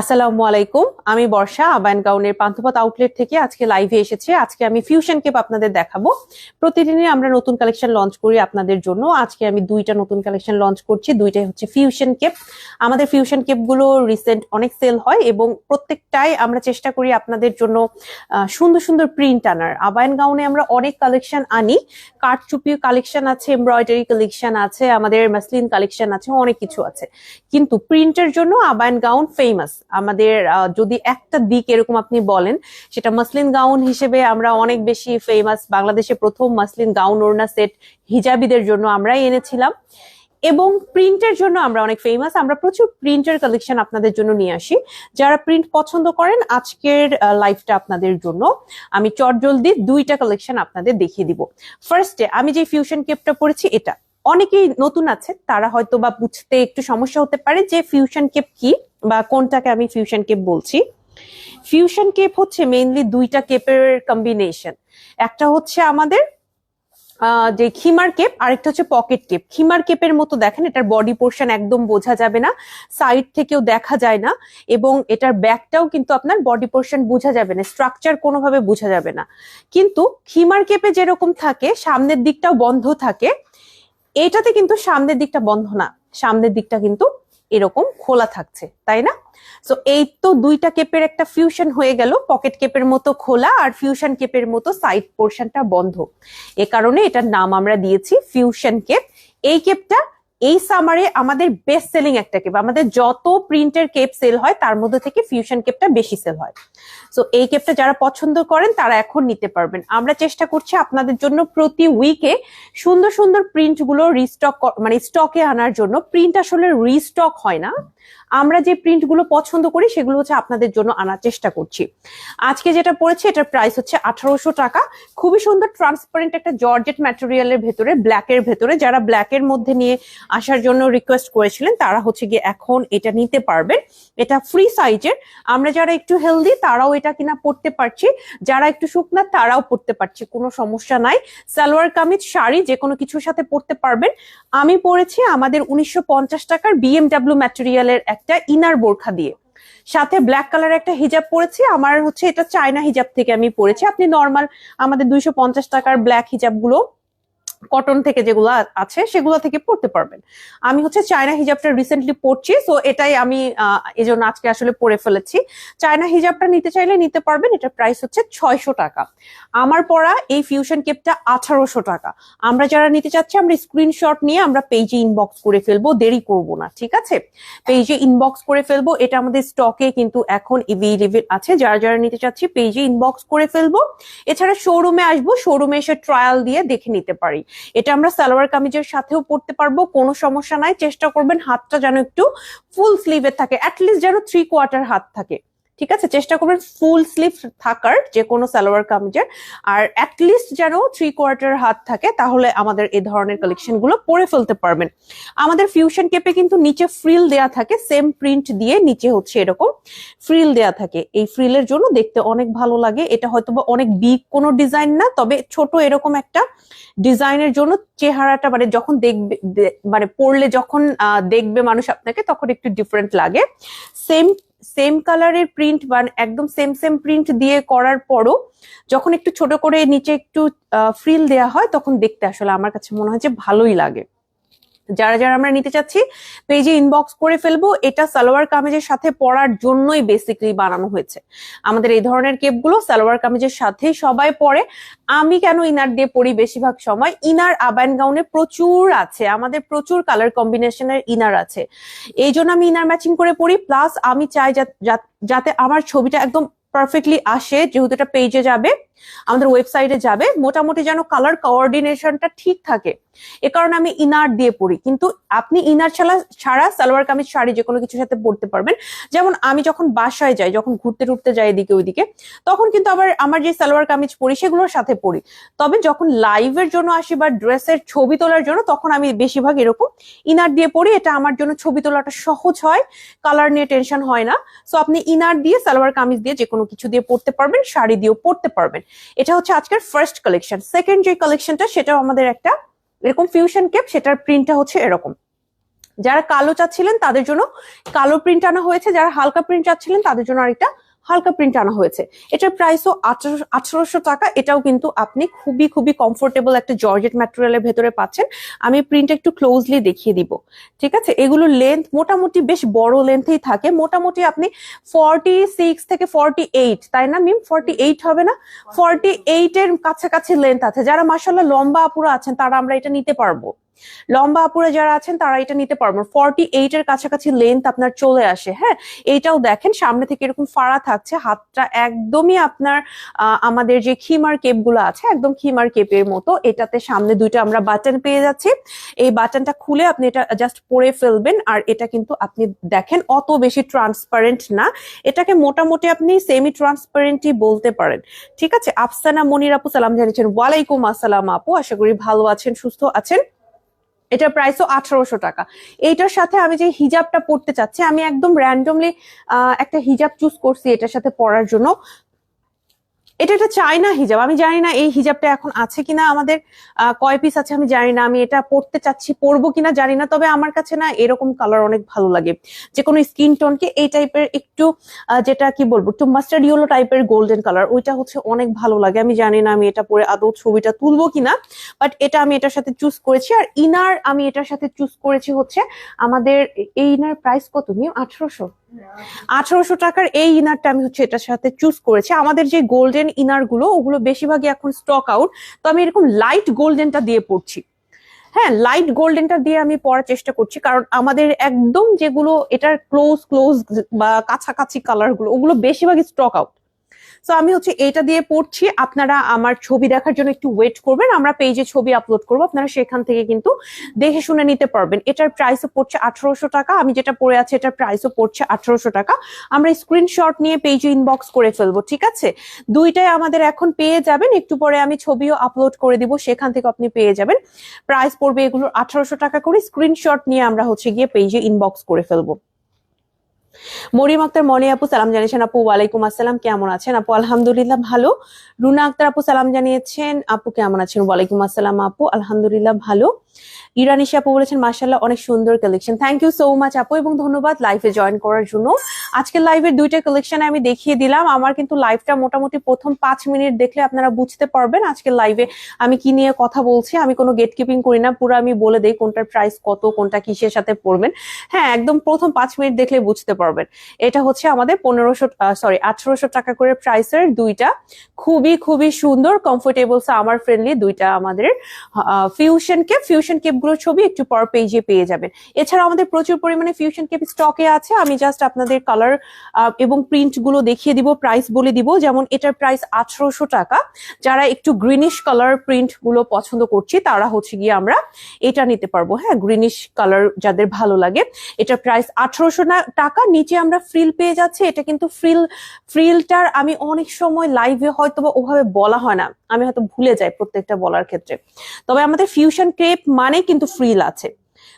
আসসালামু আলাইকুম, আমি বর্ষা, আবায়ন গাউনের পান্থপথ আউটলেট থেকে আজকে লাইভে এসেছি। আজকে আমি ফিউশন কেপ আপনাদের দেখাবো। প্রতিদিনই আমরা নতুন কালেকশন লঞ্চ করি আপনাদের জন্য। আজকে আমি দুইটা নতুন কালেকশন লঞ্চ করছি, দুইটাই হচ্ছে ফিউশন কেপ আমাদের ফিউশন কেপগুলো রিসেন্ট অনেক সেল হয় এবং প্রত্যেকটাই আমরা চেষ্টা করি আপনাদের জন্য সুন্দর সুন্দর প্রিন্ট আনার। আবায়ন গাউনে আমরা অনেক কালেকশন আনি। কাঠচুপি কালেকশন আছে এমব্রয়ডারি কালেকশন আছে, আমাদের মাসলিন কালেকশন আছে, অনেক কিছু আছে। কিন্তু প্রিন্টের জন্য আবায়ন গাউন ফেমাস আমাদের যদি একটা দিক এরকম আপনি বলেন, সেটা মাসলিন গাউন হিসেবে আমরা অনেক বেশি ফেমাস বাংলাদেশে প্রথম মাসলিন গাউন ওড়না সেট হিজাবিদের জন্য আমরাই এনেছিলাম। এবং প্রিন্টের জন্য আমরা অনেক ফেমাস আমরা প্রচুর প্রিন্টের কালেকশন আপনাদের জন্য নিয়ে আসি। যারা প্রিন্ট পছন্দ করেন, আজকের লাইফটা আপনাদের জন্য আমি চটজলদি দুইটা কালেকশন আপনাদের দেখিয়ে দিব। ফার্স্টে আমি যে ফিউশন কেপটা পড়েছি এটা। অনেকেই নতুন আছে, তারা হয়তো বা বুঝতে একটু সমস্যা হতে পারে যে ফিউশন কেপ কি বা কোনটাকে আমি ফিউশন কেপ বলছি। ফিউশন কেপ হচ্ছে মেইনলি দুইটা কেপের কম্বিনেশন একটা হচ্ছে আমাদের যে খিমার কেপ আরেকটা হচ্ছে পকেট কেপ খিমার কেপের মতো দেখেন, এটার বডি পোর্শন একদম বোঝা যাবে না সাইড থেকেও দেখা যায় না, এবং এটার ব্যাকটাও কিন্তু আপনার বডি পোর্শন বোঝা যাবে না স্ট্রাকচার কোনোভাবে বোঝা যাবে না। কিন্তু খিমার কেপে যেরকম থাকে, সামনের দিকটাও বন্ধ থাকে এটাতে কিন্তু সামনের দিকটা বন্ধ না। সামনের দিকটা কিন্তু এরকম খোলা থাকছে, তাই না? সো এই তো দুইটা কেপের একটা ফিউশন হয়ে গেল পকেট কেপের মতো খোলা আর ফিউশন কেপের মতো সাইড পোর্শনটা বন্ধ। এ কারণে এটার নাম আমরা দিয়েছি ফিউশন কেপ। এই কেপটা এই সামারে আমাদের বেস্ট সেলিং একটা কেপ আমাদের যত প্রিন্টের কেপ সেল হয়, তার মধ্যে থেকে ফিউশন কেপটা বেশি সেল হয়। সো এই কেপটা যারা পছন্দ করেন, তারা এখন নিতে পারবেন। আমরা চেষ্টা করছি আপনাদের জন্য প্রতি উইকে সুন্দর সুন্দর প্রিন্টগুলো রিস্টক মানে স্টকে আনার জন্য। প্রিন্ট আসলে রিস্টক হয় না। আমরা যে প্রিন্টগুলো পছন্দ করি সেগুলো হচ্ছে আপনাদের জন্য আনার চেষ্টা করছি। আজকে যেটা পড়েছি, এটার প্রাইস হচ্ছে আঠারোশো টাকা। খুবই সুন্দর ট্রান্সপারেন্ট একটা জর্জেট ম্যাটেরিয়ালের ভেতরে ব্ল্যাকের ভেতরে। যারা ব্ল্যাকের মধ্যে নিয়ে আসার জন্য রিকোয়েস্ট করেছিলেন, তারা হচ্ছে গিয়ে এখন এটা নিতে পারবেন। এটা ফ্রি সাইজের আমরা যারা একটু হেলদি তারাও এটা কিনা পড়তে পারছি। যারা একটু শুকনা, তারাও পড়তে পারছি। কোনো সমস্যা নাই। সালোয়ার কামিজ, শাড়ি, যে কোনো কিছুর সাথে পড়তে পারবেন। আমি পরেছি আমাদের উনিশশো পঞ্চাশ টাকার বিএমডাব্লিউ ম্যাটেরিয়ালের একটা ইনার বোরখা দিয়ে। সাথে ব্ল্যাক কালার একটা হিজাব পরেছি, আমার হচ্ছে এটা চায়না হিজাব থেকে আমি পরেছি। আপনি নর্মাল আমাদের দুইশো পঞ্চাশ টাকার ব্ল্যাক হিজাবগুলো কটন থেকে যেগুলো আছে, সেগুলো থেকে পড়তে পারবেন। আমি হচ্ছে চায়না হিজাবটা রিসেন্টলি পড়ছি সো এটাই আমি এজন্য আজকে আসলে পরে ফেলেছি। চায়না হিজাবটা নিতে চাইলে নিতে পারবেন এটার প্রাইস হচ্ছে ছয়শো টাকা। আমার পরা এই ফিউশন কেপটা আঠারোশো টাকা। আমরা যারা নিতে চাচ্ছি, আমরা স্ক্রিনশট নিয়ে আমরা পেজে ইনবক্স করে ফেলব, দেরি করব না, ঠিক আছে? পেজে ইনবক্স করে ফেলব, এটা আমাদের স্টকে কিন্তু এখন এভেলেবেল আছে। যারা যারা নিতে চাচ্ছি পেজে ইনবক্স করে ফেলব। এছাড়া শোরুমে আসব শোরুমে এসে ট্রায়াল দিয়ে দেখে নিতে পারি। এটা আমরা সালোয়ার কামিজের সাথেও পড়তে পারব, কোনো সমস্যা নাই। চেষ্টা করবেন হাতটা যেন একটু ফুল স্লিভের থাকে অ্যাটলিস্ট যেন থ্রি কোয়ার্টার হাত থাকে। ঠিক আছে? চেষ্টা করবেন ফুল স্লিভ থাকার যে কোনো সালোয়ার কামিজের। আর অ্যাটলিস্ট যেন থ্রি কোয়ার্টার হাত থাকে, তাহলে আমাদের এই ধরনের কালেকশনগুলো পরে ফেলতে পারবেন। আমাদের ফিউশন কেপে কিন্তু নিচে ফ্রিল দেয়া থাকে সেম প্রিন্ট দিয়ে নিচে হচ্ছে এরকম ফ্রিল দেয়া থাকে। এই ফ্রিলের জন্য দেখতে অনেক ভালো লাগে। এটা হয়তো বা অনেক বিগ কোনো ডিজাইন না, তবে ছোট এরকম একটা ডিজাইনের জন্য চেহারাটা মানে যখন দেখবে মানে পড়লে যখন দেখবে মানুষ আপনাকে, তখন একটু ডিফারেন্ট লাগে। সেম সেম কালারের প্রিন্ট বা একদম সেম সেম প্রিন্ট দিয়ে করার পরও যখন একটু ছোট করে নিচে একটু ফ্রিল দেয়া হয়, তখন দেখতে আসলে আমার কাছে মনে হয় যে ভালোই লাগে। যারা যারা আমরা নিতে চাচ্ছি পেজে ইনবক্স করে ফেলব, এটা সালোয়ার কামিজের সাথে পরার জন্যই বেসিক্যালি বানানো হয়েছে। আমাদের এই ধরনের কেপগুলো সালোয়ার কামিজের সাথে সবাই পরে। আমি কেন ইনার দিয়ে পরি বেশিরভাগ সময়? ইনার আবায়ন গাউনে প্রচুর আছে, আমাদের প্রচুর কালার কম্বিনেশনের ইনার আছে। এই জন্য আমি ইনার ম্যাচিং করে পরি প্লাস আমি চাই যা- যা- যাতে আমার ছবিটা একদম পারফেক্টলি আসে, যেহেতু এটা পেজে যাবে। আমাদের ওয়েবসাইটে যাবে, মোটামুটি যেন কালার কোঅর্ডিনেশনটা ঠিক থাকে। এ কারণে আমি ইনার দিয়ে পড়ি। কিন্তু আপনি ইনার ছাড়া ছাড়া সালোয়ার কামিজ, শাড়ি যে কোনো কিছুর সাথে পরতে পারবেন। যেমন আমি যখন বাসায় যাই, যখন ঘুরতে টুরতে যাই এদিকে ওইদিকে, তখন কিন্তু আবার আমার যে সালোয়ার কামিজ পরি, সেগুলোর সাথে পরি তবে যখন লাইভের জন্য আসি বা ড্রেসের ছবি তোলার জন্য, তখন আমি বেশিরভাগ এরকম ইনার দিয়ে পরি এটা আমার জন্য ছবি তোলাটা সহজ হয় কালার নিয়ে টেনশন হয় না। সো আপনি ইনার দিয়ে সালোয়ার কামিজ দিয়ে যে কোনো কিছু দিয়ে পরতে পারবেন, শাড়ি দিয়েও পরতে পারবেন। এটা হচ্ছে আজকের ফার্স্ট কালেকশন সেকেন্ড যে কালেকশনটা সেটাও আমাদের একটা এরকম ফিউশন কেপ সেটার প্রিন্টটা হচ্ছে এরকম। যারা কালো চাচ্ছিলেন, তাদের জন্য কালো প্রিন্ট আনা হয়েছে। যারা হালকা প্রিন্ট চাচ্ছিলেন, তাদের জন্য আরেকটা হালকা প্রিন্ট আনা হয়েছে। এটার প্রাইসও আঠারোশো টাকা। এটাও কিন্তু আপনি খুবই খুবই কমফোর্টেবল একটা জর্জেট ম্যাটেরিয়ালের ভেতরে পাচ্ছেন। আমি প্রিন্ট একটু ক্লোজলি দেখিয়ে দিব। ঠিক আছে? এগুলো লেন্থ মোটামুটি বেশ বড় লেন্থেই থাকে। মোটামুটি আপনি ফর্টি সিক্স থেকে ফর্টি এইট তাই না মিম ফর্টি এইট হবে না? ফর্টি এইট এর কাছাকাছি লেন্থ আছে। যারা মাসাল্লাহ লম্বা আপুরা আছেন, তারা আমরা এটা নিতে পারব। লম্বা আপুরে যারা আছেন, তারা এটা নিতে পারবেন। ফর্টি এইট এর কাছাকাছি লেন্থ আপনার চলে আসে হ্যাঁ? এইটাও দেখেন, সামনে থেকে এরকম ফাড়া থাকছে, হাতটা একদমই আপনার আমাদের যে খিমার কেপগুলো আছে, একদম খিমার কেপের মতো, এটাতে সামনে দুইটা আমরা বাটন পেয়ে যাচ্ছি। এই বাটনটা খুলে আপনি এটা জাস্ট পরে ফেলবেন, আর এটা কিন্তু আপনি দেখেন, অত বেশি ট্রান্সপারেন্ট না। এটাকে মোটামুটি আপনি সেমি ট্রান্সপারেন্টই বলতে পারেন। ঠিক আছে? আফসানা মনির আপু, সালাম জানিয়েছেন। ওয়ালাইকুম আসসালাম আপু, আশা করি ভালো আছেন, সুস্থ আছেন। এটার প্রাইসও আঠারোশো টাকা। এইটার সাথে আমি যে হিজাবটা পড়তে চাচ্ছি, আমি একদম র্যান্ডমলি একটা হিজাব চুজ করছি এটার সাথে পড়ার জন্য। এটা একটা চাইনা হিজাব আমি জানি না এই হিজাবটা এখন আছে কিনা, আমাদের কয় পিস আছে আমি জানি না। আমি এটা পড়তে চাচ্ছি, পরবো কিনা জানি না। তবে আমার কাছে না এরকম কালার অনেক ভালো লাগে। যে কোনো স্কিন টোনকে এই টাইপের একটু যেটা কি বলব, একটু মাস্টার্ড ইয়েলো টাইপের গোল্ডেন কালার ওইটা হচ্ছে অনেক ভালো লাগে। আমি জানি না আমি এটা পরে আদৌ ছবিটা তুলবো কিনা বাট এটা আমি এটার সাথে চুজ করেছি। আর ইনার আমি এটার সাথে চুজ করেছি হচ্ছে আমাদের, এই ইনার প্রাইস কত? মিম আঠারোশো। আঠারোশো টাকার এই ইনারটা আমি হচ্ছে এটার সাথে চুজ করেছি। আমাদের যে গোল্ডেন ইনারগুলো ওগুলো বেশিরভাগই এখন স্টক আউট তো আমি এরকম লাইট গোল্ডেনটা দিয়ে পড়ছি। হ্যাঁ লাইট গোল্ডেনটা দিয়ে আমি পড়ার চেষ্টা করছি, কারণ আমাদের একদম যেগুলো এটার ক্লোজ ক্লোজ বা কাছাকাছি কালারগুলো ওগুলো বেশিরভাগই স্টক আউট তো আমি হচ্ছে এটা দিয়ে পড়ছি। আপনারা আমার ছবি দেখার জন্য একটু ওয়েট করবেন। আমরা পেজে ছবি আপলোড করব। আপনারা সেখান থেকে কিন্তু দেখে শুনে নিতে পারবেন। এটার প্রাইসও পড়ছে আঠারোশো টাকা। আমি যেটা পড়ে আছি, এটার প্রাইসও পড়ছে আঠারোশো টাকা। আমরা স্ক্রিনশট নিয়ে পেজে ইনবক্স করে ফেলব, ঠিক আছে? দুইটাই আমাদের এখন পেয়ে যাবেন। একটু পরে আমি ছবিও আপলোড করে দিব। সেখান থেকে আপনি পেয়ে যাবেন। প্রাইস পড়বে এগুলোর আঠারোশো টাকা করে। স্ক্রিনশট নিয়ে আমরা হচ্ছে গিয়ে পেজে ইনবক্স করে ফেলব। মরিম আক্তার, মনে আপু, সালাম জানিয়েছেন। আপু, ওয়ালাইকুম আসসালাম, কেমন আছেন? আপু, আলহামদুলিল্লাহ ভালো। রুনা আক্তার আপু, সালাম জানিয়েছেন। আপু, কেমন আছেন? ওয়ালাইকুম আসসালাম, আপু, আলহামদুলিল্লাহ ভালো। ইরানিশা আপু বলেছেন মার্শাল্লাহ অনেক সুন্দর collection thank you so much আপু, এবং ধন্যবাদ লাইভে জয়েন করার জন্য। আজকের লাইভের দুইটা কালেকশন আমি দেখিয়ে দিলাম। আমার কিন্তু লাইভটা মোটামুটি প্রথম পাঁচ মিনিট দেখলে আপনারা বুঝতে পারবেন আজকের লাইভে আমি কি নিয়ে কথা বলছি। আমি কোনো গেট কিপিং করি না, পুরো আমি বলে দেই কোনটার প্রাইস কত, কোনটা কিসের সাথে পড়বেন। হ্যাঁ একদম প্রথম পাঁচ মিনিট দেখলে বুঝতে পারবেন। এটা হচ্ছে আমাদের পনেরোশো সরি আঠারোশো টাকা করে প্রাইসের দুইটা। খুবই খুবই সুন্দর কমফোর্টেবল আমার ফ্রেন্ডলি দুইটা আমাদের ফিউশন কেপ ফিউশন কেপগুলোর ছবি একটু পর পেজে পেয়ে যাবেন। এছাড়া আমাদের প্রচুর পরিমাণে ফিউশন কেপ স্টকে আছে। আমি জাস্ট আপনাদের কালার এবং প্রিন্টগুলো দেখিয়ে দিব প্রাইস বলে দিব। যেমন এটার প্রাইস আঠারোশো টাকা। যারা একটু গ্রিনিশ কালার প্রিন্টগুলো পছন্দ করছি, তারা হচ্ছে গিয়ে আমরা এটা নিতে পারব। হ্যাঁ গ্রিনিশ কালার যাদের ভালো লাগে। এটার প্রাইস আঠারোশো টাকা নিচে আমরা ফ্রিল পেয়ে যাচ্ছি। এটা কিন্তু ফ্রিল ফ্রিলটার আমি অনেক সময় লাইভে হয়তো ওভাবে বলা হয় না। আমি হয়তো ভুলে যাই প্রত্যেকটা বলার ক্ষেত্রে। তবে আমাদের ফিউশন ক্রেপ মানে কিন্তু ফ্রিল আছে।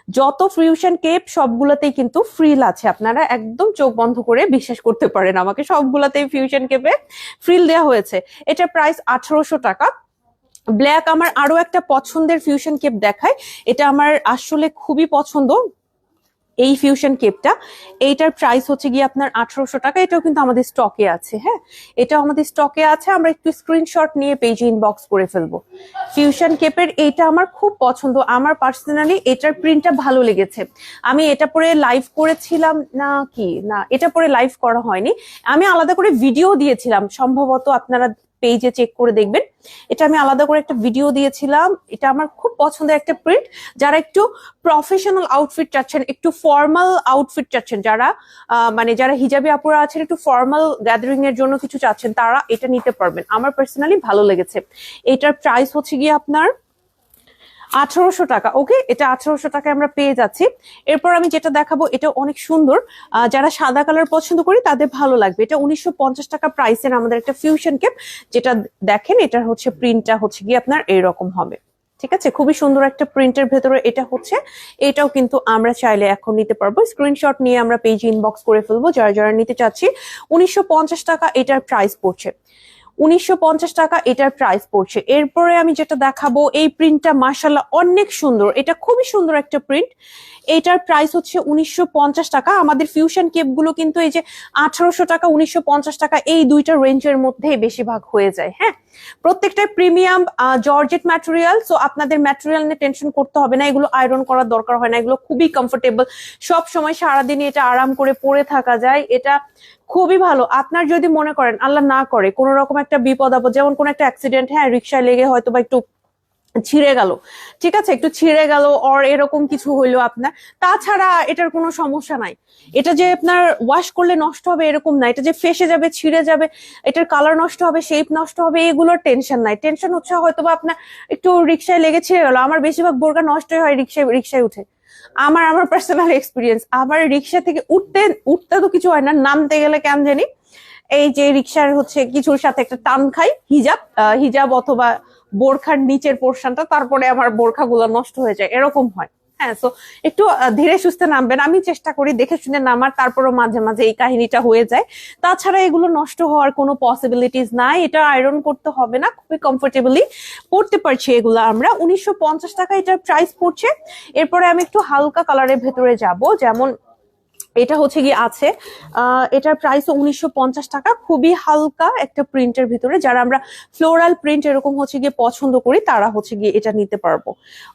যত ফিউশন কেপ সবগুলোতেই কিন্তু ফ্রিল আছে। আপনারা একদম চোখ বন্ধ করে বিশ্বাস করতে পারেন আমাকে। সবগুলোতেই ফিউশন কেপে ফ্রিল দেওয়া হয়েছে। এটা প্রাইস আঠারোশো টাকা। ব্ল্যাক আমার আরও একটা পছন্দের ফিউশন কেপ দেখায়। এটা আমার আসলে খুবই পছন্দ। এই ফিউশন কেপটা এইটার প্রাইস হচ্ছে গিয়ে আপনার আঠারোশো টাকা। এটাও কিন্তু আমাদের স্টকে আছে হ্যাঁ? এটাও আমাদের স্টকে আছে। আমরা একটু স্ক্রিনশট নিয়ে পেজে ইনবক্স করে ফেলব। ফিউশন কেপের এইটা আমার খুব পছন্দ। আমার পার্সোনালি এটার প্রিন্টটা ভালো লেগেছে। আমি এটা পরে লাইভ করেছিলাম না কি? না, এটা পরে লাইভ করা হয়নি। আমি আলাদা করে ভিডিও দিয়েছিলাম। সম্ভবত আপনারা পেজে চেক করে দেখবেন। এটা আমি আলাদা করে একটা ভিডিও দিয়েছিলাম। এটা আমার খুব পছন্দের একটা প্রিন্ট যারা একটু প্রফেশনাল আউটফিট চাচ্ছেন, একটু ফর্মাল আউটফিট চাচ্ছেন, যারা মানে যারা হিজাবি আপুরা আছেন, একটু ফর্মাল গ্যাদারিং এর জন্য কিছু চাচ্ছেন, তারা এটা নিতে পারবেন। আমার পার্সোনালি ভালো লেগেছে। এটার প্রাইস হচ্ছে গিয়ে আপনার আঠারোশো টাকা, ওকে? এটা আঠারোশো টাকায় আমরা পেয়ে যাচ্ছি। এরপর আমি যেটা দেখাবো, এটা অনেক সুন্দর। যারা সাদা কালার পছন্দ করি, তাদের ভালো লাগবে। এটা উনিশশো পঞ্চাশ টাকা প্রাইসের আমাদের একটা ফিউশন কেপ যেটা দেখেন, এটার হচ্ছে প্রিন্টটা হচ্ছে গিয়ে আপনার এইরকম হবে। ঠিক আছে? খুবই সুন্দর একটা প্রিন্টের ভেতরে এটা হচ্ছে। এটাও কিন্তু আমরা চাইলে এখন নিতে পারব। স্ক্রিনশট নিয়ে আমরা পেজ ইনবক্স করে ফেলব, যারা যারা নিতে চাচ্ছি। উনিশশো পঞ্চাশ টাকা এটার প্রাইস পড়ছে। উনিশশো পঞ্চাশ টাকা এটার প্রাইস পড়ছে। এরপরে আমি যেটা দেখাবো, এই প্রিন্টটা মার্শাল্লাহ অনেক সুন্দর। এটা খুবই সুন্দর একটা প্রিন্ট এইটার প্রাইস হচ্ছে উনিশশো পঞ্চাশ টাকা। আমাদের ফিউশন কেপগুলো কিন্তু এই যে আঠারোশো টাকা, উনিশশো পঞ্চাশ টাকা, এই দুইটা রেঞ্জের মধ্যেই বেশিরভাগ হয়ে যায় হ্যাঁ? প্রত্যেকটাই প্রিমিয়াম জর্জেট ম্যাটেরিয়াল সো আপনাদের ম্যাটেরিয়াল নিয়ে টেনশন করতে হবে না, এগুলো আয়রন করার দরকার হয় না, এগুলো খুবই কমফোর্টেবল সব সময় সারাদিন এটা আরাম করে পরে থাকা যায়, এটা খুবই ভালো। আপনার যদি মনে করেন, আল্লাহ না করে, কোনো রকম একটা বিপদ আপদ, যেমন কোনো একটা অ্যাক্সিডেন্ট হ্যাঁ রিক্সায় লেগে হয়তো বা একটু ছিঁড়ে গেল। ঠিক আছে? একটু ছিঁড়ে গেল অর এরকম কিছু হইল আপনার। তাছাড়া এটার কোনো সমস্যা নাই। এটা যে আপনার ওয়াশ করলে নষ্ট হবে এরকম না। এটা যে ফেসে যাবে, ছিঁড়ে যাবে, এটার কালার নষ্ট হবে শেপ নষ্ট হবে, এগুলোর টেনশন নাই। টেনশন হচ্ছে হয়তো বা আপনার একটু রিক্সায় লেগে ছিঁড়ে গেল। আমার বেশিরভাগ বোরকা নষ্টই হয় রিক্সায় রিক্সায় উঠে। আমার আমার পার্সোনাল এক্সপিরিয়েন্স আমার রিক্সা থেকে উঠতে উঠতে তো কিছু হয় না। নামতে গেলে কেমন জানি? এই যে রিক্সার হচ্ছে কিছুর সাথে একটা টান খাই, হিজাব হিজাব অথবা বোরখার নিচের পোর্শনটা তারপরে আমার বোরখাগুলো নষ্ট হয়ে যায়। এরকম হয়। হ্যাঁ তো একটু ধীরে সুস্থে নামবেন। আমি চেষ্টা করি দেখে শুনে নামার, তারপরও মাঝে মাঝে এই কাহিনীটা হয়ে যায়। তাছাড়া এগুলো নষ্ট হওয়ার কোনো পসিবিলিটিস নাই। এটা আয়রন করতে হবে না, খুবই কমফোর্টেবলি পড়তে পারছি এগুলো আমরা। উনিশশো পঞ্চাশ টাকা এটার প্রাইস পড়ছে। এরপরে আমি একটু হালকা কালারের ভেতরে যাব। যেমন এটা হচ্ছে গিয়ে আছে। এটার প্রাইস উনিশশো পঞ্চাশ টাকা। খুবই হালকা একটা প্রিন্টের ভিতরে। যারা আমরা ফ্লোরাল প্রিন্ট এরকম হচ্ছে গিয়ে পছন্দ করি, তারা হচ্ছে গিয়ে এটা নিতে পারব।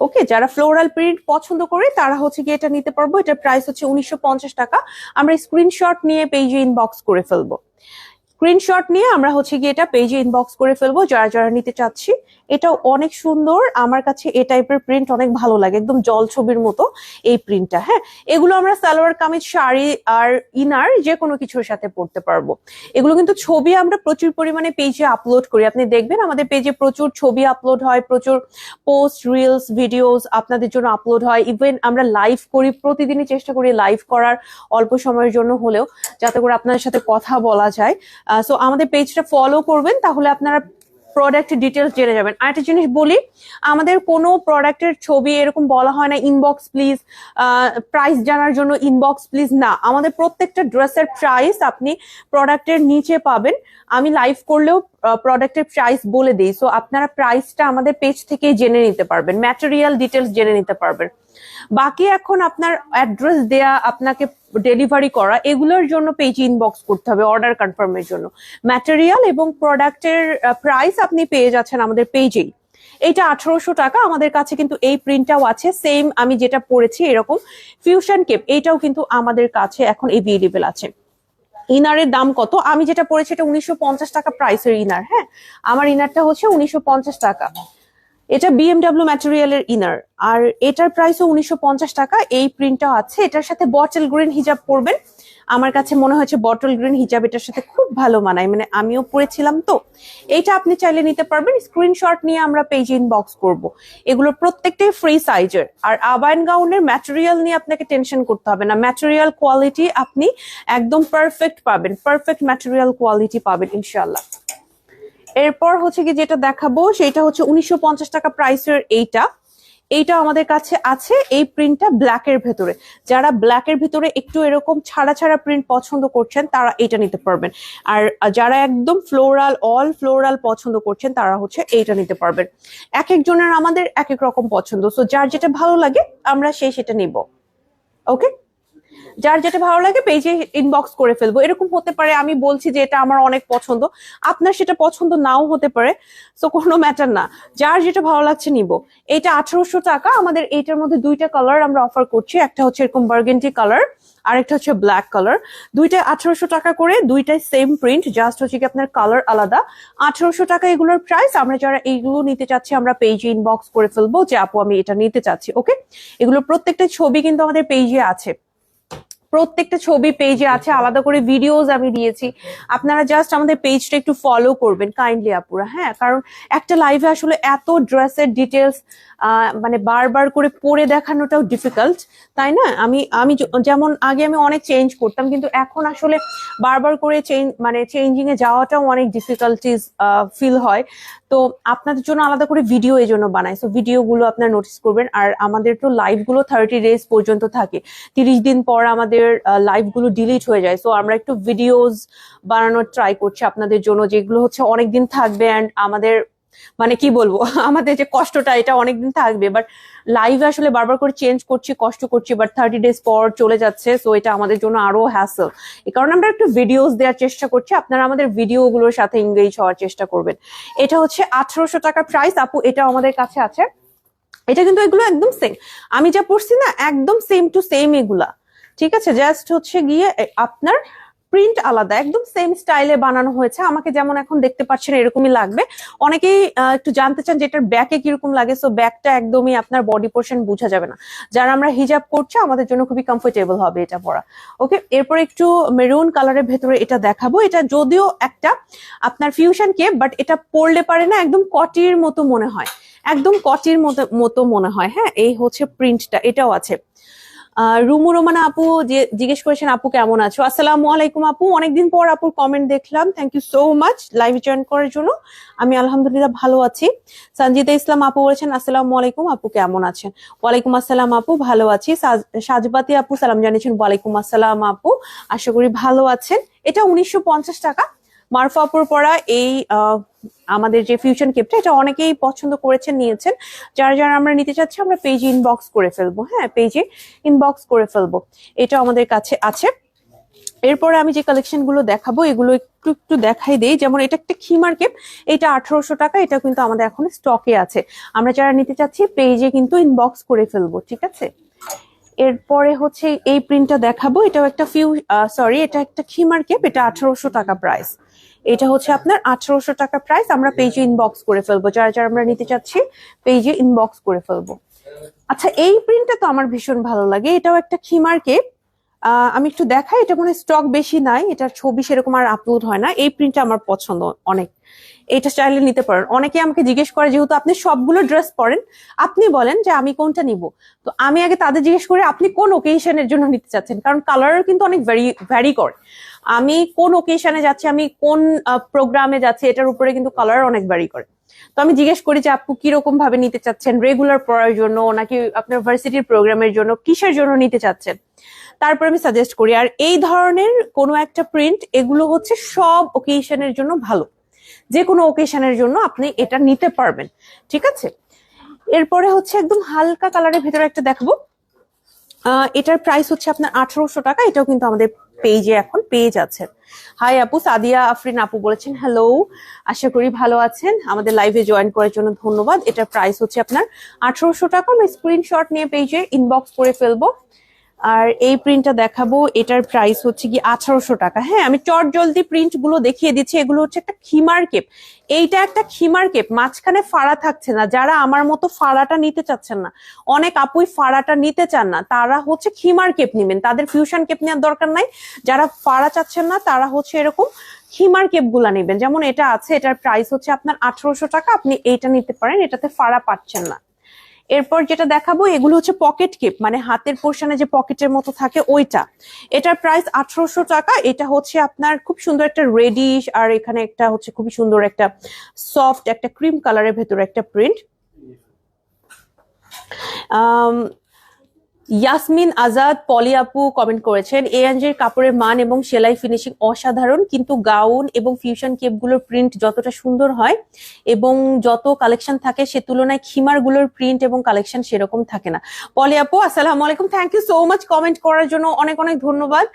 ওকে যারা ফ্লোরাল প্রিন্ট পছন্দ করে, তারা হচ্ছে গিয়ে এটা নিতে পারব। এটার প্রাইস হচ্ছে উনিশশো পঞ্চাশ টাকা। আমরা স্ক্রিনশট নিয়ে পেজে ইনবক্স করে ফেলব। স্ক্রিনশট নিয়ে আমরা হচ্ছে গিয়ে এটা পেজে ইনবক্স করে ফেলব, যারা যারা নিতে চাচ্ছি। এটাও অনেক সুন্দর। আমার কাছে এই টাইপের প্রিন্ট অনেক ভালো লাগে, একদম জল ছবির মতো এই প্রিন্টটা হ্যাঁ? এগুলো আমরা সালোয়ার, কামিজ, শাড়ি আর ইনার যে কোনো কিছুর সাথে পড়তে পারব। এগুলো কিন্তু ছবি আমরা প্রচুর পরিমাণে পেজে আপলোড করি। আপনি দেখবেন আমাদের পেজে প্রচুর ছবি আপলোড হয়, প্রচুর পোস্ট রিলস ভিডিওস আপনাদের জন্য আপলোড হয়। ইভেন আমরা লাইভ করি, প্রতিদিনই চেষ্টা করি লাইভ করার অল্প সময়ের জন্য হলেও, যাতে করে আপনাদের সাথে কথা বলা যায়। সো আমাদের পেজটা ফলো করবেন, তাহলে আপনারা প্রোডাক্টের ডিটেলস জেনে যাবেন। আরেকটা জিনিস বলি, আমাদের কোনো প্রোডাক্টের ছবি এরকম বলা হয় না ইনবক্স প্লিজ প্রাইস জানার জন্য ইনবক্স প্লিজ না। আমাদের প্রত্যেকটা ড্রেসের প্রাইস আপনি প্রোডাক্টের নিচে পাবেন। আমি লাইভ করলেও প্রোডাক্টের প্রাইস বলে দিই। সো আপনারা প্রাইসটা আমাদের পেজ থেকে জেনে নিতে পারবেন ম্যাটেরিয়াল ডিটেলস জেনে নিতে পারবেন। বাকি এখন আপনার অ্যাড্রেস দেয়া, আপনাকে ডেলিভারি করা, এগুলোর জন্য পেজ ইনবক্স করতে হবে অর্ডার কনফার্মের জন্য। ম্যাটেরিয়াল এবং প্রোডাক্টের প্রাইস আপনি পেয়ে যাচ্ছেন আমাদের পেজেই এইটা আঠারোশো টাকা, আমাদের কাছে কিন্তু এই প্রিন্টটাও আছে সেম আমি যেটা পড়েছি এরকম ফিউশন কেপ এইটাও কিন্তু আমাদের কাছে এখন এভেলেবেল আছে। ইনারের দাম কত? আমি যেটা পড়েছি এটা উনিশশো পঞ্চাশ টাকা প্রাইসের ইনার হ্যাঁ? আমার ইনারটা হচ্ছে উনিশশো পঞ্চাশ টাকা। এটা বিএমডাব্লিউ ম্যাটেরিয়ালের ইনার আর এটার প্রাইসও উনিশশো পঞ্চাশ টাকা। এই প্রিন্টটাও আছে। এটার সাথে বটল গ্রিন হিজাব পরবেন। আমার কাছে মনে হয়েছে বটল গ্রিন হিজাব এটার সাথে খুব ভালো মানায়। মানে আমিও পরেছিলাম তো। এইটা আপনি চাইলে নিতে পারবেন। স্ক্রিনশট নিয়ে আমরা পেজ ইনবক্স করব। এগুলো প্রত্যেকটাই ফ্রি সাইজের আর আবায়ন গাউনের ম্যাটেরিয়াল নিয়ে আপনাকে টেনশন করতে হবে না। ম্যাটেরিয়াল কোয়ালিটি আপনি একদম পারফেক্ট পাবেন। পারফেক্ট ম্যাটেরিয়াল কোয়ালিটি পাবেন ইনশাল্লাহ এরপর হচ্ছে কি যেটা দেখাবো, সেটা হচ্ছে উনিশশো পঞ্চাশ টাকা প্রাইসের এইটা। এইটা আমাদের কাছে আছে, এই প্রিন্টটা ব্ল্যাক এর ভেতরে। যারা ব্ল্যাক এর ভিতরে একটু এরকম ছাড়া ছাড়া প্রিন্ট পছন্দ করছেন, তারা এটা নিতে পারবেন। আর যারা একদম ফ্লোরাল অল ফ্লোরাল পছন্দ করছেন, তারা হচ্ছে এইটা নিতে পারবেন। এক একজনের আমাদের এক এক রকম পছন্দ। সো যার যেটা ভালো লাগে, আমরা সেই সেটা নিব। ওকে যার যেটা ভালো লাগে পেজে ইনবক্স করে ফেলব। এরকম হতে পারে, আমি বলছি যে এটা আমার অনেক পছন্দ, আপনার সেটা পছন্দ নাও হতে পারে তো কোনো ম্যাটার না। যার যেটা ভালো লাগছে নিব। এটা আঠারোশো টাকা, আমাদের এইটার মধ্যে দুইটা কালার আমরা অফার করছি, একটা হচ্ছে এরকম বার্গেন্টি কালার আর একটা হচ্ছে ব্ল্যাক কালার দুইটা আঠারোশো টাকা করে, দুইটাই সেম প্রিন্ট জাস্ট হচ্ছে কি আপনার কালার আলাদা। আঠারোশো টাকা এগুলোর প্রাইস আমরা যারা এইগুলো নিতে চাচ্ছি, আমরা পেজে ইনবক্স করে ফেলব যে, আপু, আমি এটা নিতে চাচ্ছি। ওকে এগুলো প্রত্যেকটা ছবি কিন্তু আমাদের পেজে আছে। প্রত্যেকটা ছবি পেজে আছে আলাদা করে ভিডিওস আমি দিয়েছি। আপনারা জাস্ট আমাদের পেজটা একটু ফলো করবেন কাইন্ডলি আপুরা হ্যাঁ? কারণ একটা লাইভে আসলে এত ড্রেসের ডিটেলস মানে বারবার করে পড়ে দেখানোটাও ডিফিকাল্ট তাই না? আমি আমি যেমন আগে আমি অনেক চেঞ্জ করতাম কিন্তু এখন আসলে বারবার করে চেঞ্জ মানে চেঞ্জিং এ যাওয়াটাও অনেক ডিফিকাল্টিস ফিল হয়। তো আপনাদের জন্য আলাদা করে ভিডিও এই জন্য বানাই। সো ভিডিওগুলো আপনারা নোটিস করবেন আর আমাদের তো লাইভগুলো থার্টি ডেজ পর্যন্ত থাকে। তিরিশ দিন পর আমাদের লাইভগুলো ডিলিট হয়ে যায়। সো আমরা একটু ভিডিওস বানানোর ট্রাই করছি আপনাদের জন্য, যেগুলো হচ্ছে অনেকদিন থাকবে অ্যান্ড আমাদের মানে কি বলব, আমাদের যে কষ্টটা, এটা অনেকদিন থাকবে। বাট লাইভে আসলে বারবার করে চেঞ্জ করছি, কষ্ট করছি বাট থার্টি ডেজ পর চলে যাচ্ছে। সো এটা আমাদের জন্য আরও হ্যাসল এই কারণে আমরা একটু ভিডিওস দেওয়ার চেষ্টা করছি। আপনারা আমাদের ভিডিওগুলোর সাথে এঙ্গেজ হওয়ার চেষ্টা করবেন। এটা হচ্ছে আঠারোশো টাকা প্রাইস আপু, এটা আমাদের কাছে আছে। এটা কিন্তু এগুলো একদম সেম আমি যা পড়ছি না, একদম সেম টু সেম এগুলা। ঠিক আছে জাস্ট হচ্ছে গিয়ে আপনার প্রিন্ট আলাদা, একদম সেম স্টাইলে বানানো হয়েছে। আমাকে যেমন এখন দেখতে পাচ্ছেন এরকমই লাগবে। অনেকেই একটু জানতে চান যে এটার ব্যাকে কীরকম লাগে সো ব্যাকটা একদমই আপনার বডি পোর্শন বোঝা যাবে না। যারা আমরা হিজাব করছি, আমাদের জন্য খুবই কমফোর্টেবল হবে এটা পরা। ওকে এরপর একটু মেরুন কালারের ভেতরে এটা দেখাবো। এটা যদিও একটা আপনার ফিউশন কে বাট এটা পরলে পারে না, একদম কটির মতো মনে হয়। একদম কটির মতো মতো মনে হয় হ্যাঁ? এই হচ্ছে প্রিন্টটা এটাও আছে। রুমু রোমানা আপু জিজ্ঞেস করেছেন, আপু কেমন আছো? আসসালামু আলাইকুম আপু। অনেকদিন পর আপুর কমেন্ট দেখলাম। Thank you so much live join করার জন্য। আমি আলহামদুলিল্লাহ ভালো আছি। সঞ্জিতা ইসলাম আপু বলেছেন, আসসালামু আলাইকুম আপু, কেমন আছেন? ওয়ালাইকুম আসসালাম আপু, ভালো আছি। সাজ- সাজবাতি আপু, সালাম জানিয়েছেন, ওয়ালাইকুম আসসালাম আপু, আশা করি ভালো আছেন। এটা উনিশশো পঞ্চাশ টাকা। মারফা আপুর পরা এই আমাদের যে ফিউশন কেপটা এটা অনেকেই পছন্দ করেছেন, নিয়েছেন। যারা যারা আমরা নিতে চাচ্ছি, আমরা পেজে ইনবক্স করে ফেলব। হ্যাঁ পেজে ইনবক্স করে ফেলব। এটা আমাদের কাছে আছে। এরপরে আমি যে কালেকশনগুলো দেখাবো, এগুলো একটু একটু দেখাই দেই। যেমন এটা একটা খিমার কেপ এটা আঠারোশো টাকা, এটা কিন্তু আমাদের এখন স্টকে আছে। আমরা যারা নিতে চাচ্ছি পেজে কিন্তু ইনবক্স করে ফেলব, ঠিক আছে? এরপরে হচ্ছে এই প্রিন্টটা দেখাবো। এটাও একটা ফিউ সরি এটা একটা খিমার কেপ এটা আঠারোশো টাকা প্রাইস এটা হচ্ছে আপনার আঠারোশো টাকা প্রাইস আমরা পেজে ইনবক্স করে ফেলব। যারা যারা আমরা নিতে চাচ্ছি পেজে ইনবক্স করে ফেলব। আচ্ছা এই প্রিন্টটা তো আমার ভীষণ ভালো লাগে। এটাও একটা খিমার কেপ আমি একটু দেখাই। এটা মনে স্টক বেশি নাই। এটার ছবি সেরকম আর আপলোড হয় না। এই প্রিন্টটা আমার পছন্দ অনেক। এটা চাইলে নিতে পারেন। অনেকে আমাকে জিজ্ঞেস করে, যেহেতু আপনি সবগুলো ড্রেস পরেন, আপনি বলেন যে আমি কোনটা নিব? তো আমি আগে তাদের জিজ্ঞেস করি, আপনি কোন ওকেশনের জন্য নিতে চাচ্ছেন? কারণ কালার কিন্তু অনেক ভ্যারি ভ্যারি করে। আমি কোন ওকেশনে যাচ্ছি, আমি কোন প্রোগ্রামে যাচ্ছি, এটার উপরে কিন্তু কালার অনেক ভ্যারি করে। তো আমি জিজ্ঞেস করি যে, আপু, কীরকম ভাবে নিতে চাচ্ছেন? রেগুলার পড়ার জন্য নাকি আপনার ভার্সিটির প্রোগ্রামের জন্য কিসের জন্য নিতে চাচ্ছেন? তারপর আমি সাজেস্ট করি, আর এই ধরনের কোনো একটা প্রিন্ট এগুলো হচ্ছে সব ওকেশনের জন্য ভালো। যে কোনো ওকেশনের জন্য আপনি এটা নিতে পারবেন, ঠিক আছে? এরপরে হচ্ছে একদম হালকা কালারের ভেতরে একটা দেখাবো। এটার প্রাইস হচ্ছে আপনার আঠারোশো টাকা, এটাও কিন্তু আমাদের পেজে এখন পেজ আছে। হাই আপু, সাদিয়া, আফরিন আপু বলেছেন হ্যালো আশা করি ভালো আছেন। আমাদের লাইভে জয়েন করার জন্য ধন্যবাদ। এটার প্রাইস হচ্ছে আপনার আঠারোশো টাকা। আমি স্ক্রিনশট নিয়ে পেজে ইনবক্স করে ফেলব। আর এই প্রিন্টটা দেখাবো, এটার প্রাইস হচ্ছে কি আঠারোশো টাকা। হ্যাঁ আমি চট জলদি প্রিন্টগুলো দেখিয়ে দিচ্ছি, এগুলো হচ্ছে একটা খিমার কেপ এইটা একটা খিমার কেপ মাঝখানে ফাড়া থাকছে না, যারা আমার মতো ফাড়াটা নিতে চাচ্ছেন না, অনেক আপুই ফাড়াটা নিতে চান না, তারা হচ্ছে খিমার কেপ নেবেন, তাদের ফিউশন কেপ নেওয়ার দরকার নাই, যারা ফাড়া চাচ্ছেন না, তারা হচ্ছে এরকম খিমার কেপগুলা নেবেন, যেমন এটা আছে, এটার প্রাইস হচ্ছে আপনার আঠারোশো টাকা, আপনি এইটা নিতে পারেন, এটাতে ফাড়া পাচ্ছেন না। এরপর যেটা দেখাবো, এগুলো হচ্ছে পকেট কেপ মানে হাতের পোর্শনে যে পকেটের মতো থাকে ওইটা। এটার প্রাইস আঠারোশো টাকা। এটা হচ্ছে আপনার খুব সুন্দর একটা রেডিশ আর এখানে একটা হচ্ছে খুবই সুন্দর একটা সফট একটা ক্রিম কালারের ভেতরে একটা প্রিন্ট ইয়াসমিন আজাদ, পলি আপু কমেন্ট করেছেন এএনজির কাপড়ের মান এবং সেলাই ফিনিশিং অসাধারণ, কিন্তু গাউন এবং ফিউশন কেপগুলোর প্রিন্ট যতটা সুন্দর হয় এবং যত কালেকশন থাকে সে তুলনায় খিমারগুলোর প্রিন্ট এবং কালেকশন সেরকম থাকে না। পলি আপু, আসসালামু আলাইকুম। Thank you so much comment করার জন্য অনেক অনেক ধন্যবাদ।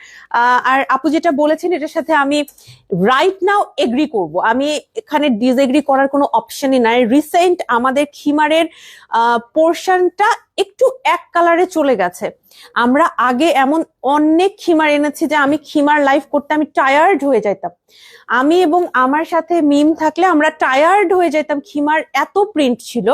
আর আপু যেটা বলেছেন এটার সাথে আমি রাইট নাও এগ্রি করব। আমি এখানে ডিসএগ্রি করার কোনো অপশনই নাই। রিসেন্ট আমাদের খিমারের পোর্শনটা একটু এক কালারে চলে গেছে। আমরা আগে এমন অনেক খিমার এনেছি যে আমি খিমার লাইফ করতে আমি টায়ার্ড হয়ে যাইতাম। আমি এবং আমার সাথে মিম থাকলে আমরা টায়ার্ড হয়ে যেতাম খিমার এত প্রিন্ট ছিল,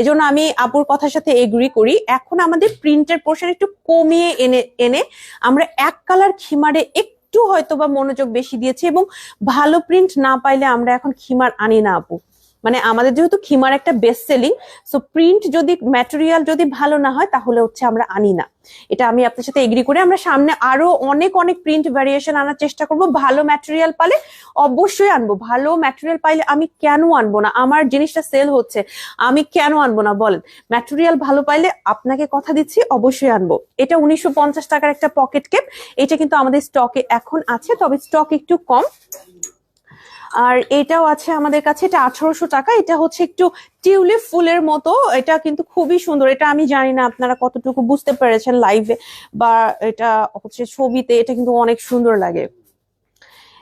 এজন্য আমি আপুর কথার সাথে এগ্রি করি। এখন আমাদের প্রিন্টের পোর্শন একটু কমিয়ে এনে এনে আমরা এক কালার খিমারে একটু হয়তো বা মনোযোগ বেশি দিয়েছি এবং ভালো প্রিন্ট না পাইলে আমরা এখন খিমার আনি না আপু। মানে আমাদের যেহেতু খিমার একটা বেস্ট সেলিং সো প্রিন্ট যদি ম্যাটেরিয়াল যদি ভালো না হয়, তাহলে হচ্ছে আমরা আনি না। এটা আমি আপনার সাথে এগ্রি করে আমরা সামনে আরও অনেক অনেক প্রিন্ট ভ্যারিয়েশন আনার চেষ্টা করব। ভালো ম্যাটেরিয়াল পালে অবশ্যই আনব। ভালো ম্যাটেরিয়াল পাইলে আমি কেন আনব না? আমার জিনিসটা সেল হচ্ছে, আমি কেন আনব না? বলেন ম্যাটেরিয়াল ভালো পাইলে আপনাকে কথা দিচ্ছি, অবশ্যই আনব। এটা উনিশশো পঞ্চাশ টাকার একটা পকেট কেপ এটা কিন্তু আমাদের স্টকে এখন আছে, তবে স্টক একটু কম। আর এটাও আছে আমাদের কাছে, এটা আঠারোশো টাকা, এটা হচ্ছে একটু টিউলিপ ফুলের মতো, এটা কিন্তু খুবই সুন্দর, এটা আমি জানি না আপনারা কতটুকু বুঝতে পেরেছেন লাইভে বা এটা হচ্ছে ছবিতে, এটা কিন্তু অনেক সুন্দর লাগে।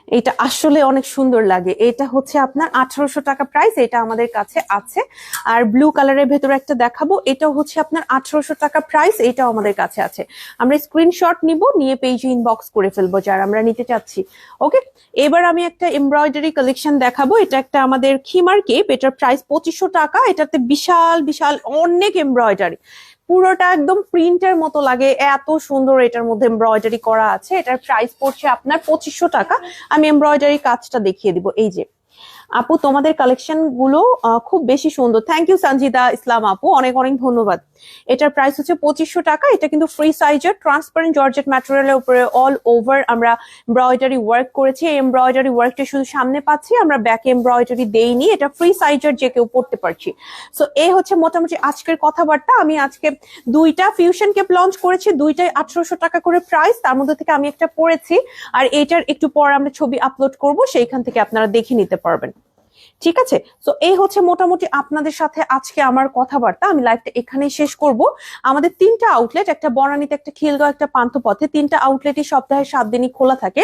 এটা আসলে অনেক সুন্দর লাগে। এটা হচ্ছে আপনার আঠারোশো টাকা প্রাইস এটা আমাদের কাছে আছে। আর ব্লু কালারের ভেতরে একটা দেখাবো, এটাও হচ্ছে আপনার আঠারোশো টাকা প্রাইস এটাও আমাদের কাছে আছে। আমরা স্ক্রিনশট নিব, নিয়ে পেজে ইনবক্স করে ফেলব যার আমরা নিতে চাচ্ছি। ওকে এবার আমি একটা এমব্রয়ডারি কালেকশন দেখাবো। এটা একটা আমাদের খিমার কেপ এটার প্রাইস পঁচিশশো টাকা। এটাতে বিশাল বিশাল অনেক এমব্রয়ডারি পুরোটা একদম প্রিন্টের মতো লাগে। এত সুন্দর এটার মধ্যে এমব্রয়ডারি করা আছে। এটার প্রাইস পড়ছে আপনার পঁচিশশো টাকা। আমি এমব্রয়ডারি কাজটা দেখিয়ে দিব। এই যে আপু, তোমাদের কালেকশনগুলো খুব বেশি সুন্দর। থ্যাংক ইউ সঞ্জিদা ইসলাম আপু, অনেক অনেক ধন্যবাদ। এটার প্রাইস হচ্ছে পঁচিশশো টাকা, এটা কিন্তু ফ্রি সাইজের ট্রান্সপারেন্ট জর্জেট ম্যাটেরিয়ালের উপরে অল ওভার আমরা এমব্রয়ডারি ওয়ার্ক করেছি। এমব্রয়ডারি ওয়ার্কটা শুধু সামনে পাচ্ছি, আমরা ব্যাক এমব্রয়ডারি দেইনি, এটা ফ্রি সাইজের যে কেউ পড়তে পারছি। সো এই হচ্ছে মোটামুটি আজকের কথাবার্তা। আমি আজকে দুইটা ফিউশন কেপ লঞ্চ করেছি, দুইটাই আঠারোশো টাকা করে প্রাইস তার মধ্যে থেকে আমি একটা পড়েছি। আর এটার একটু পর আমরা ছবি আপলোড করব, সেইখান থেকে আপনারা দেখে নিতে পারবেন। ঠিক আছে? তো এই হচ্ছে মোটামুটি আপনাদের সাথে আজকে আমার কথাবার্তা। আমি লাইভটা এখানেই শেষ করব। আমাদের তিনটা আউটলেট একটা বনানীতে একটা খিলগাঁও, একটা পান্থপথে। তিনটা আউটলেটই সপ্তাহে সাত দিনই খোলা থাকে।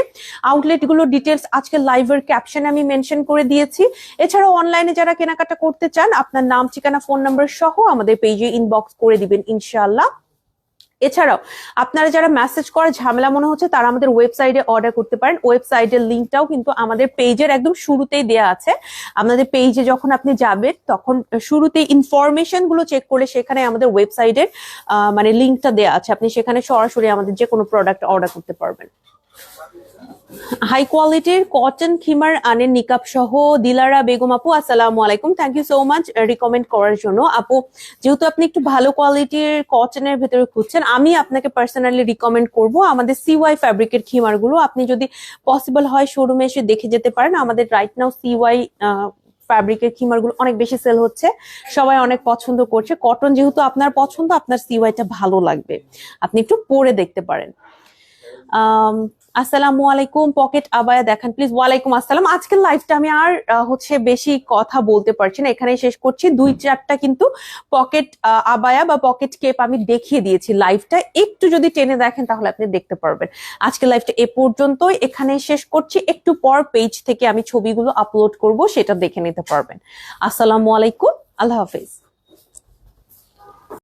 আউটলেটগুলো ডিটেলস আজকে লাইভের ক্যাপশনে আমি মেনশন করে দিয়েছি। এছাড়াও অনলাইনে যারা কেনাকাটা করতে চান, আপনার নাম, ঠিকানা ফোন নাম্বার সহ আমাদের পেজে ইনবক্স করে দিবেন, ইনশাআল্লাহ। এছাড়াও, আপনারা যারা মেসেজ করার ঝামেলা মনে হচ্ছে, তারা আমাদের ওয়েবসাইটে অর্ডার করতে পারেন। ওয়েবসাইটের লিঙ্কটাও কিন্তু আমাদের পেজের একদম শুরুতেই দেয়া আছে। আমাদের পেজে যখন আপনি যাবেন, তখন শুরুতেই ইনফরমেশনগুলো চেক করলে সেখানে আমাদের ওয়েবসাইটের মানে লিঙ্কটা দেয়া আছে। আপনি সেখানে সরাসরি আমাদের যে কোনো প্রোডাক্ট অর্ডার করতে পারবেন। হাই কোয়ালিটির কটন খিমার আনের নিকাপ সহ দিলারা বেগম আপু আসসালামু আলাইকুম। Thank you so much recommend করার জন্য। আপু যেহেতু আপনি একটু ভালো কোয়ালিটির কটনের ভেতরে খুঁজছেন আমি আপনাকে পার্সোনালি রিকমেন্ড করব আমাদের সিওয়াই ফ্যাব্রিকের খিমারগুলো আপনি যদি পসিবল হয় শোরুমে এসে দেখে যেতে পারেন। আমাদের রাইট নাও সিওয়াই ফ্যাব্রিকের খিমারগুলো অনেক বেশি সেল হচ্ছে। সবাই অনেক পছন্দ করছে। কটন যেহেতু আপনার পছন্দ আপনার সিওয়াইটা ভালো লাগবে। আপনি একটু পরে দেখতে পারেন। আম, আসসালামু আলাইকুম, পকেট আবায়া দেখান প্লিজ ওয়ালাইকুম আসসালাম। আজকের লাইভটা আমি আর হচ্ছে বেশি কথা বলতে পারছি না এখানে শেষ করছি। দুই চারটা কিন্তু পকেট আবায়া বা পকেট কেপ আমি দেখিয়ে দিয়েছি লাইভটা একটু যদি টেনে দেখেন তাহলে আপনি দেখতে পারবেন। আজকের লাইভটা এ পর্যন্তই এখানে শেষ করছি। একটু পর পেজ থেকে আমি ছবিগুলো আপলোড করব, সেটা দেখে নিতে পারবেন। আসসালামু আলাইকুম, আল্লাহ হাফেজ।